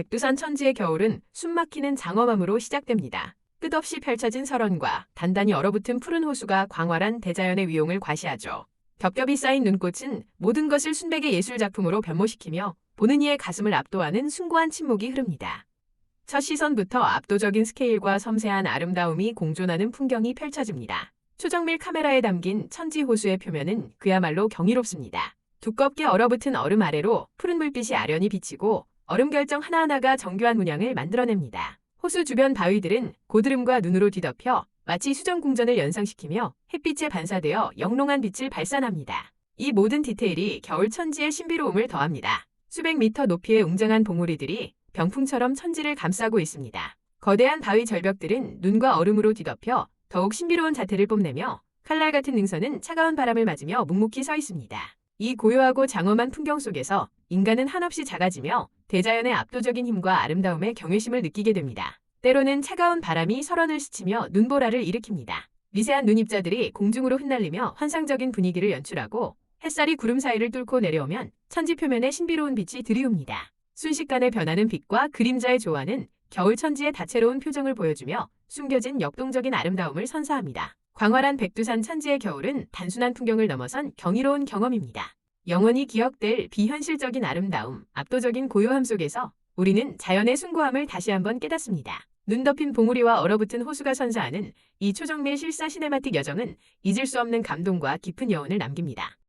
백두산 천지의 겨울은 숨막히는 장엄함으로 시작됩니다. 끝없이 펼쳐진 설원과 단단히 얼어붙은 푸른 호수가 광활한 대자연의 위용을 과시하죠. 겹겹이 쌓인 눈꽃은 모든 것을 순백의 예술작품으로 변모시키며 보는 이의 가슴을 압도하는 숭고한 침묵이 흐릅니다. 첫 시선부터 압도적인 스케일과 섬세한 아름다움이 공존하는 풍경이 펼쳐집니다. 초정밀 카메라에 담긴 천지 호수의 표면은 그야말로 경이롭습니다. 두껍게 얼어붙은 얼음 아래로 푸른 물빛이 아련히 비치고 얼음 결정 하나하나가 정교한 문양을 만들어냅니다. 호수 주변 바위들은 고드름과 눈으로 뒤덮여 마치 수정 궁전을 연상시키며 햇빛에 반사되어 영롱한 빛을 발산합니다. 이 모든 디테일이 겨울 천지의 신비로움을 더합니다. 수백 미터 높이의 웅장한 봉우리들이 병풍처럼 천지를 감싸고 있습니다. 거대한 바위 절벽들은 눈과 얼음으로 뒤덮여 더욱 신비로운 자태를 뽐내며 칼날 같은 능선은 차가운 바람을 맞으며 묵묵히 서 있습니다. 이 고요하고 장엄한 풍경 속에서 인간은 한없이 작아지며 대자연의 압도적인 힘과 아름다움에 경외심을 느끼게 됩니다. 때로는 차가운 바람이 설원을 스치며 눈보라를 일으킵니다. 미세한 눈입자들이 공중으로 흩날리며 환상적인 분위기를 연출하고 햇살이 구름 사이를 뚫고 내려오면 천지 표면에 신비로운 빛이 들이웁니다. 순식간에 변하는 빛과 그림자의 조화는 겨울 천지의 다채로운 표정을 보여주며 숨겨진 역동적인 아름다움을 선사합니다. 광활한 백두산 천지의 겨울은 단순한 풍경을 넘어선 경이로운 경험입니다. 영원히 기억될 비현실적인 아름다움, 압도적인 고요함 속에서 우리는 자연의 숭고함을 다시 한번 깨닫습니다. 눈 덮인 봉우리와 얼어붙은 호수가 선사하는 이 초정밀 실사 시네마틱 여정은 잊을 수 없는 감동과 깊은 여운을 남깁니다.